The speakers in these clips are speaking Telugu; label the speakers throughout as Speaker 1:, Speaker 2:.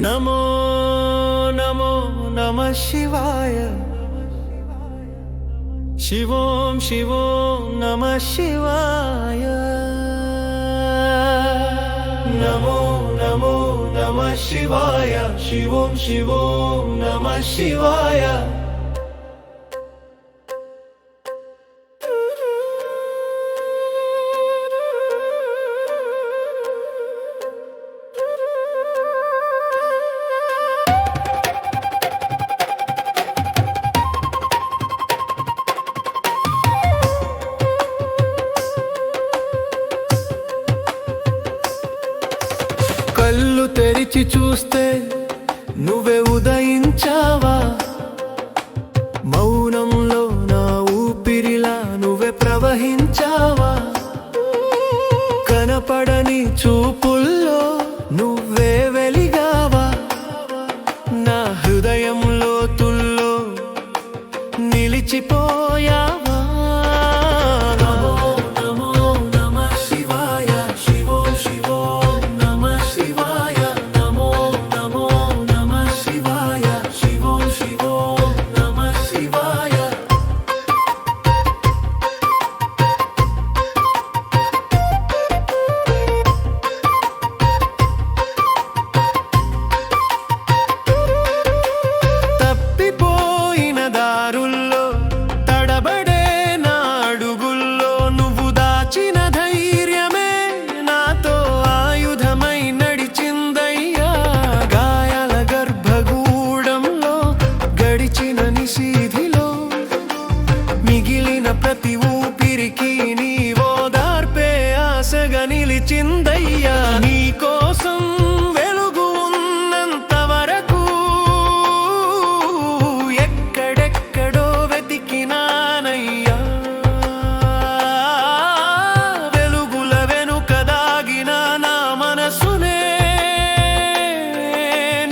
Speaker 1: నమో నమో నమ శివాయ శివోం శివోం నమ శివాయ నమో నమో నమ శివాయ శివోం శివోం నమ శివాయ కళ్ళు తెరిచి చూస్తే నువ్వే ఉదయించావా? మౌనంలో నా ఊపిరిలా నువ్వే ప్రవహించావా? కనపడని చూపుల్లో నువ్వే వెలిగావా? నా హృదయంలో తుల్లో నిలిచిపోయావా? ఆశగా నీ కోసం వెలుగు ఉన్నంత వరకు ఎక్కడెక్కడో వెతికినానయ్యా. వెలుగుల వెనుక దాగిన నా మనసునే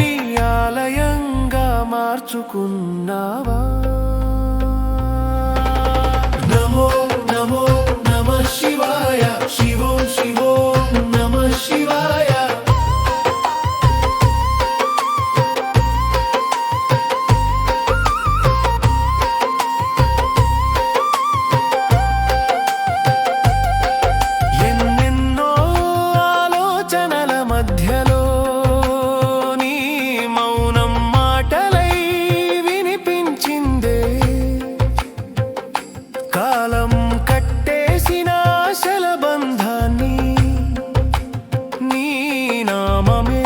Speaker 1: నీ ఆలయంగా మార్చుకున్నావా? mommy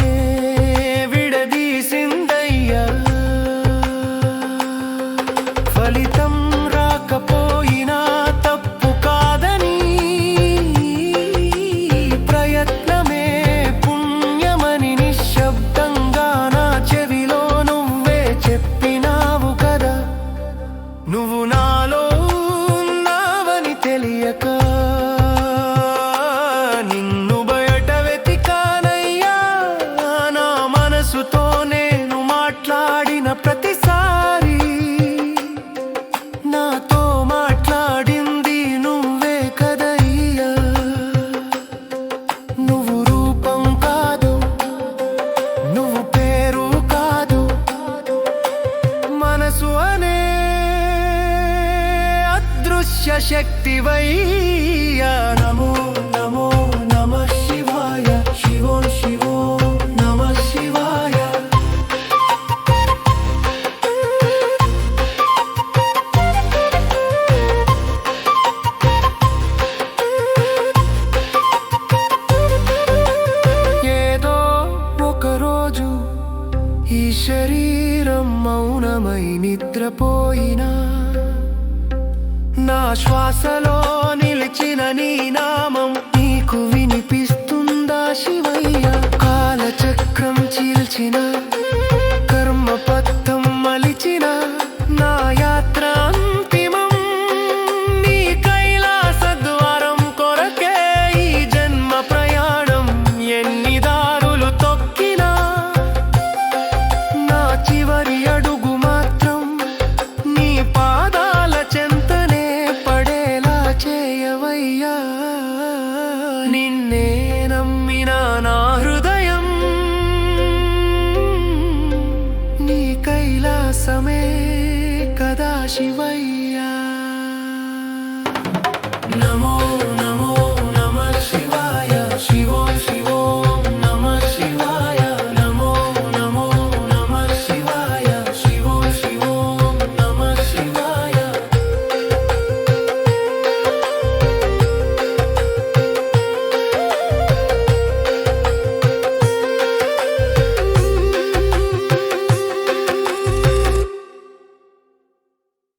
Speaker 1: మనసుతో నేను మాట్లాడిన ప్రతిసారి నాతో మాట్లాడింది నువ్వే కదయ్యా. నువ్వు రూపం కాదు నువ్వు పేరు కాదు మనసు అనే అదృశ్య శక్తివయ్యా నమో నిద్రపోయినా నా శ్వాసలో నిలిచిన నీ నామం నీకు వినిపిస్తుందా శివయ్య? కాలచక్రం చీల్చినా దేవయ్యా నిన్నే నమ్మిన నా హృదయం. నీ కైలాసమే కదా శివయ్యా. నమో